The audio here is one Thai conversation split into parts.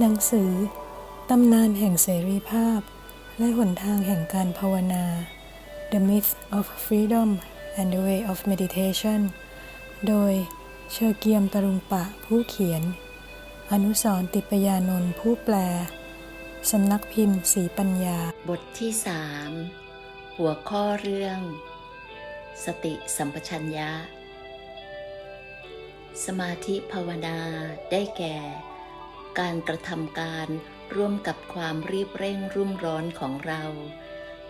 หนังสือ ตำนานแห่งเสรีภาพ และหนทางแห่งการภาวนา The Myth of Freedom and the Way of Meditation โดยเชอร์เกียมตรุงปะผู้เขียน อนุสรติปยานนท์ผู้แปล สำนักพิมพ์สีปัญญา บทที่สามหัวข้อเรื่อง สติสัมปชัญญะ สมาธิภาวนาได้แก่ การกระทำการร่วมกับความรีบเร่งรุ่มร้อนของเรา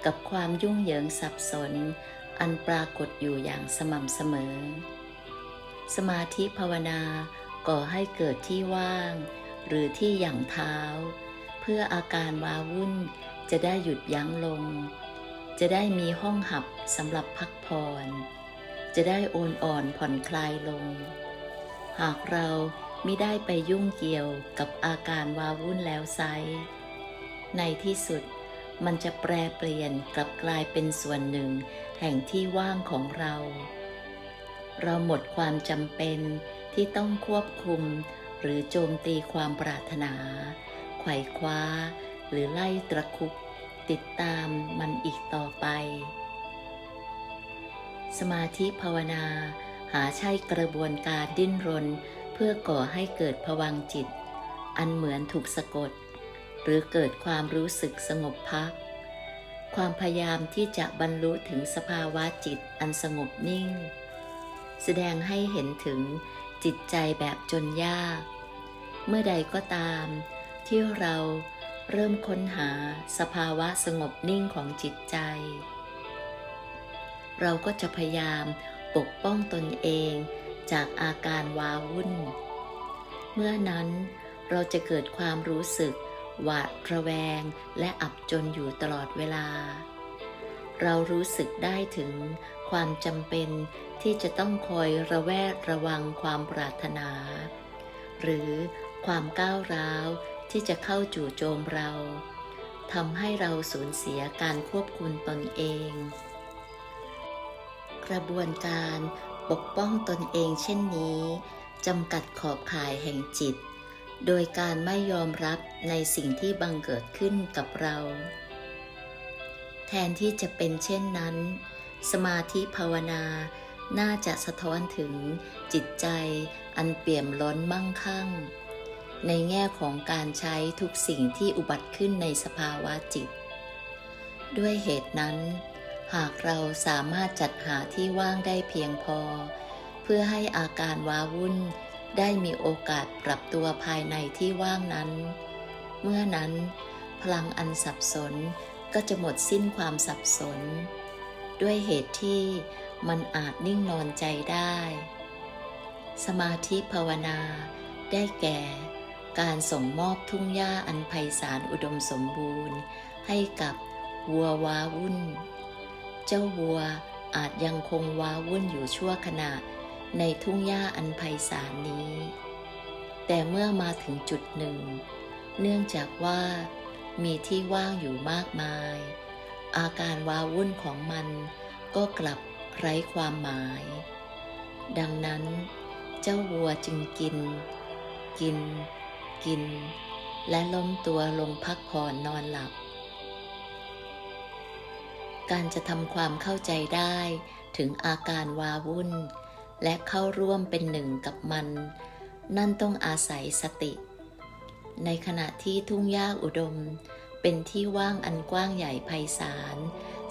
กับความยุ่งเหยิงสับสน อันปรากฏอยู่อย่างสม่ำเสมอ สมาธิภาวนาก่อให้เกิดที่ว่าง หรือที่หยั่งเท้า เพื่ออาการวาวุ่นจะได้หยุดยั้งลง จะได้มีห้องหับสำหรับพักผ่อน จะได้โอนอ่อนผ่อนคลายลง หากเรา มิได้ไปยุ่งเกี่ยวกับอาการวาวุ่นแล้วไซ ในที่สุดมันจะแปรเปลี่ยนกลับกลายเป็นส่วนหนึ่ง แห่งที่ว่างของเรา เราหมดความจำเป็นที่ต้องควบคุม หรือโจมตีความปรารถนา ไขว่คว้า หรือไล่ตระคุบติดตามมันอีกต่อไป สมาธิภาวนาหาใช่กระบวนการดิ้นรน เพื่อก่อให้เกิดผวังจิต อันเหมือนถูกสะกด หรือเกิดความรู้สึกสงบพัก ความพยายามที่จะบรรลุถึงสภาวะจิตอันสงบนิ่ง แสดงให้เห็นถึงจิตใจแบบจนยาก เมื่อใดก็ตาม ที่เราเริ่มค้นหาสภาวะสงบนิ่งของจิตใจ เราก็จะพยายามปกป้องตนเอง จากอาการวาวุ่น เมื่อนั้นเราจะเกิดความรู้สึก หวาดระแวงและอับจนอยู่ตลอดเวลา เรารู้สึกได้ถึงความจำเป็นที่จะต้องคอยระแวดระวังความปรารถนา หรือความก้าวร้าวที่จะเข้าจู่โจมเราทำให้เราสูญเสียการควบคุมตนเอง กระบวนการ ปกป้องตนเองเช่นนี้จำกัดขอบข่ายแห่งจิต โดยการไม่ยอมรับในสิ่งที่บังเกิดขึ้นกับเรา แทนที่จะเป็นเช่นนั้น สมาธิภาวนาน่าจะสะท้อนถึงจิตใจอันเปี่ยมล้นมั่งคั่ง ในแง่ของการใช้ทุกสิ่งที่อุบัติขึ้นในสภาวะจิต ด้วยเหตุนั้น หากเราสามารถจัดหาที่ว่างได้เพียงพอ เพื่อให้อาการว้าวุ่น ได้มีโอกาสปรับตัวภายในที่ว่างนั้น เมื่อนั้น พลังอันสับสนก็จะหมดสิ้นความสับสน ด้วยเหตุที่มันอาจนิ่งนอนใจได้ สมาธิภาวนาได้แก่ การส่งมอบทุ่งหญ้าอันไพศาลอุดมสมบูรณ์ ให้กับวัวว้าวุ่น เจ้าวัวอาจยังคงว้าวุ่นอยู่ชั่วขณะในทุ่งหญ้าอันไพศาลนี้ แต่เมื่อมาถึงจุดหนึ่ง เนื่องจากว่ามีที่ว่างอยู่มากมาย อาการว้าวุ่นของมันก็กลับไร้ความหมาย ดังนั้น เจ้าวัวจึงกิน กิน กิน และล้มตัวลงพักผ่อนนอนหลับ การจะทำความเข้าใจได้ถึงอาการวาวุ่น และเข้าร่วมเป็นหนึ่งกับมัน นั่นต้องอาศัยสติ ในขณะที่ทุ่งหญ้าอุดม เป็นที่ว่างอันกว้างใหญ่ไพศาล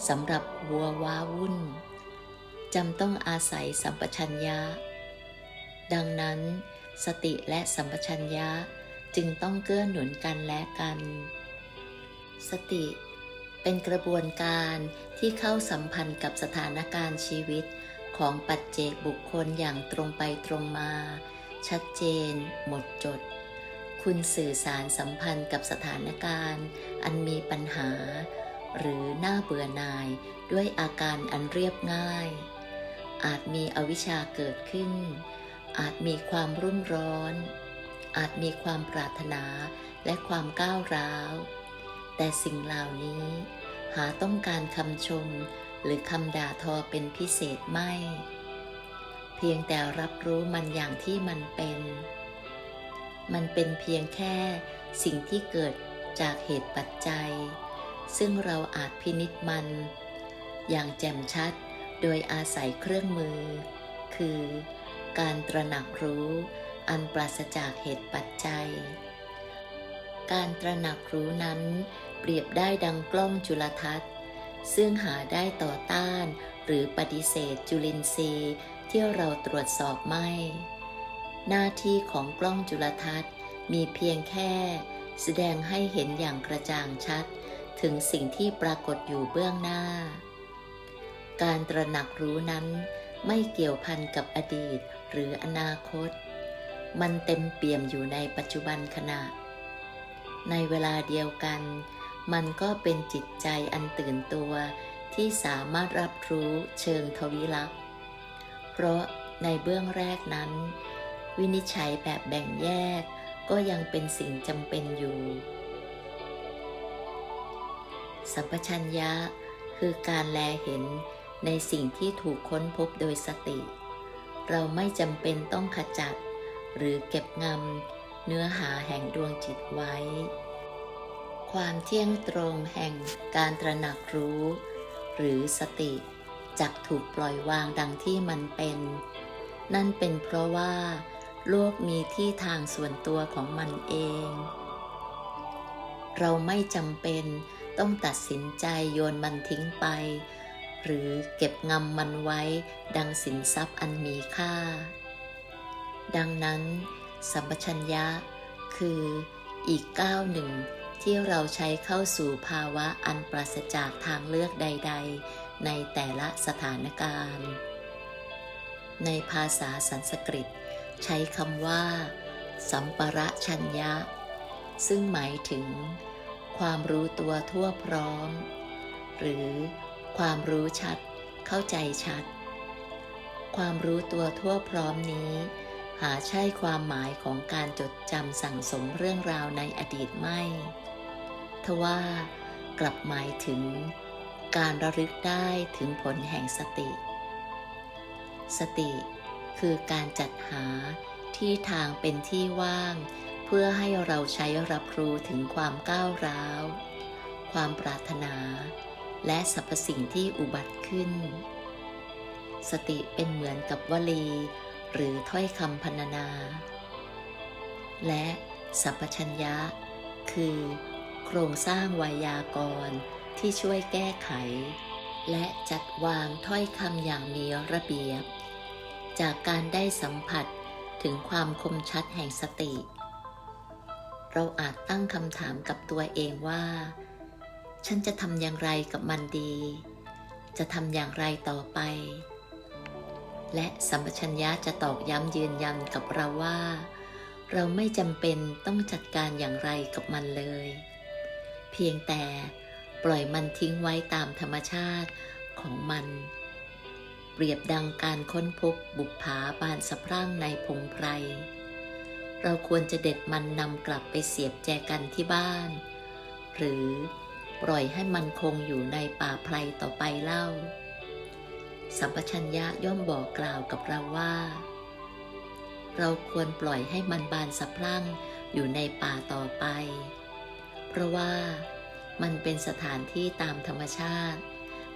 สำหรับวัวว้าวุ่นจำต้องอาศัยสัมปชัญญะ ดังนั้น สติและสัมปชัญญะจึงต้องเกื้อหนุนกันและกัน สติ เป็นกระบวนการที่เข้าสัมพันธ์กับสถานการณ์ชีวิตของปัจเจกบุคคลอย่างตรงไปตรงมา ชัดเจน หมดจด คุณสื่อสารสัมพันธ์กับสถานการณ์ อันมีปัญหา หรือน้าเบื่อหน่ายด้วยอาการอันเรียบง่าย อาจมีอวิชชาเกิดขึ้น อาจมีความรุ่มร้อน อาจมีความปรารถนาและความก้าวร้าว แต่สิ่งเหล่านี้ หาต้องการคำชมหรือคำด่าทอเป็นพิเศษไม่ เพียงแต่รับรู้มันอย่างที่มันเป็น มันเป็นเพียงแค่สิ่งที่เกิดจากเหตุปัจจัย ซึ่งเราอาจพินิจมัน อย่างแจ่มชัดโดยอาศัยเครื่องมือ คือ การตระหนักรู้อันปราศจากเหตุปัจจัย การตระหนักรู้นั้น เปรียบได้ดังกล้องจุลทรรศน์ ซึ่งหาได้ต่อต้านหรือปฏิเสธจุลินทรีย์ที่เราตรวจสอบไม่ หน้าที่ของกล้องจุลทรรศน์มีเพียงแค่ แสดงให้เห็นอย่างกระจ่างชัด ถึงสิ่งที่ปรากฏอยู่เบื้องหน้า การตระหนักรู้นั้นไม่เกี่ยวพันกับอดีตหรืออนาคต มันเต็มเปี่ยมอยู่ในปัจจุบันขณะ ในเวลาเดียวกัน มันก็เป็นจิตใจอันตื่นตัว ที่สามารถรับรู้เชิงทวิลักษ์เพราะในเบื้องแรกนั้น วินิจฉัยแบบแบ่งแยก ก็ยังเป็นสิ่งจำเป็นอยู่สัมปชัญญะคือการแลเห็นในสิ่งที่ถูกค้นพบโดยสติ เราไม่จำเป็นต้องขจัด หรือเก็บงำ เนื้อหาแห่งดวงจิตไว้ ความเที่ยงตรงแห่งการตระหนักรู้ หรือสติจักถูกปล่อยวางดังที่มันเป็น นั่นเป็นเพราะว่า โลกมีที่ทางส่วนตัวของมันเอง เราไม่จำเป็นต้องตัดสินใจโยนมันทิ้งไป หรือเก็บงำมันไว้ดังสินทรัพย์อันมีค่า ดังนั้น สัมปชัญญะ คืออีกก้าวหนึ่งที่เราใช้เข้าสู่ภาวะอันปราศจากทางเลือกใด ๆ ในแต่ละสถานการณ์ ในภาษาสันสกฤต ใช้คำว่า สัมประชัญญะ ซึ่งหมายถึง ความรู้ตัวทั่วพร้อม หรือความรู้ชัด เข้าใจชัด ความรู้ตัวทั่วพร้อมนี้ หาใช่ความหมายของการจดจำสั่งสมเรื่องราวในอดีตไม่ ทว่ากลับหมายถึงการระลึกได้ถึงผลแห่งสติ สติคือการจัดหาที่ทางเป็นที่ว่าง เพื่อให้เราใช้รับรู้ถึงความก้าวร้าว ความปรารถนา และสรรพสิ่งที่อุบัติขึ้น สติเป็นเหมือนกับวลี หรือถ้อยคำพรรณนา และสัพชัญญะ คือ โครงสร้างไวยากรณ์ที่ช่วยแก้ไข และจัดวางถ้อยคำอย่างมีระเบียบ จากการได้สัมผัสถึงความคมชัดแห่งสติ เราอาจตั้งคำถามกับตัวเองว่า ฉันจะทำอย่างไรกับมันดี จะทำอย่างไรต่อไป และสัมปชัญญะจะตอกย้ำยืนยันกับเราว่า เราไม่จำเป็นต้องจัดการอย่างไรกับมันเลย เพียงแต่ปล่อยมันทิ้งไว้ตามธรรมชาติของมัน เปรียบดังการค้นพบบุปผาบานสะพรั่งในพงไพร เราควรจะเด็ดมันนำกลับไปเสียบแจกันที่บ้าน หรือปล่อยให้มันคงอยู่ในป่าไพรต่อไปเล่า สัมปชัญญะย่อมบอกกล่าวกับเราว่า เราควรปล่อยให้มันบานสะพรั่งอยู่ในป่าต่อไป เพราะว่ามันเป็นสถานที่ตามธรรมชาติ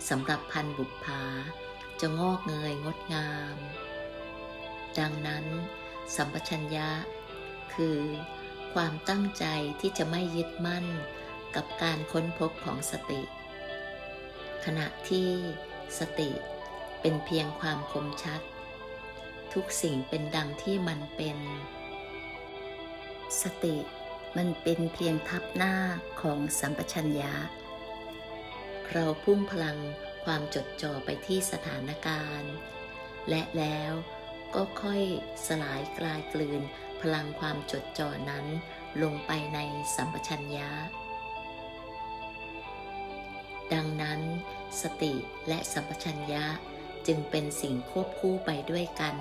สำหรับพันธุ์บุปผาจะงอกเงยงดงาม ดังนั้น สัมปชัญญะ คือ ความตั้งใจที่จะไม่ยึดมั่นกับการค้นพบของสติ ขณะที่สติ เป็นเพียงความคมชัด ทุกสิ่งเป็นดังที่มันเป็น สติมันเป็นเพียงทับหน้าของสัมปชัญญะ เราพุ่งพลังความจดจ่อไปที่สถานการณ์ และแล้วก็ค่อยสลายกลายกลืนพลังความจดจ่อนั้นลงไปในสัมปชัญญะ ดังนั้น สติและสัมปชัญญะ จึงเป็นสิ่งควบคู่ไปด้วยกัน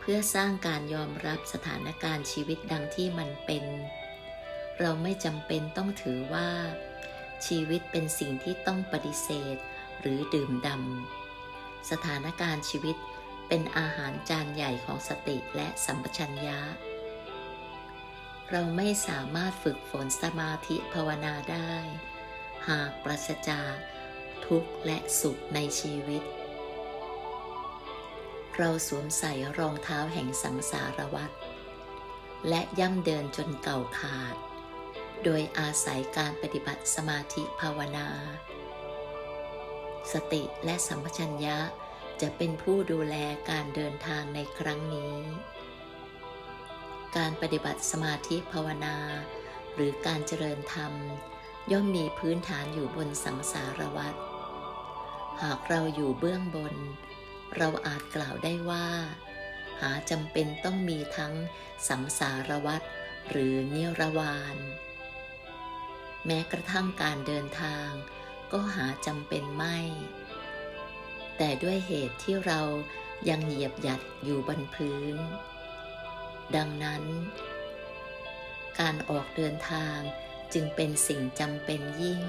เพื่อสร้างการยอมรับสถานการณ์ชีวิตดังที่มันเป็น เราไม่จำเป็นต้องถือว่า ชีวิตเป็นสิ่งที่ต้องปฏิเสธหรือดื่มดำสถานการณ์ชีวิตเป็นอาหารจานใหญ่ของสติและสัมปชัญญะ เราไม่สามารถฝึกฝนสมาธิภาวนาได้ หากปราศจากทุกข์และสุขในชีวิต เราสวมใส่รองเท้าแห่งสังสารวัฏและย่ำเดินจนเก่าขาด โดยอาศัยการปฏิบัติสมาธิภาวนา สติและสัมปชัญญะจะเป็นผู้ดูแลการเดินทางในครั้งนี้ การปฏิบัติสมาธิภาวนา หรือการเจริญธรรม ย่อมมีพื้นฐานอยู่บนสังสารวัฏหากเราอยู่เบื้องบน เราอาจกล่าวได้ว่า หาจำเป็นต้องมีทั้งสังสารวัฏหรือนิรวานแม้กระทั่งการเดินทาง ก็หาจำเป็นไม่ แต่ด้วยเหตุที่เรายังเหยียบหยัดอยู่บนพื้น ดังนั้น การออกเดินทางจึงเป็นสิ่งจำเป็นยิ่ง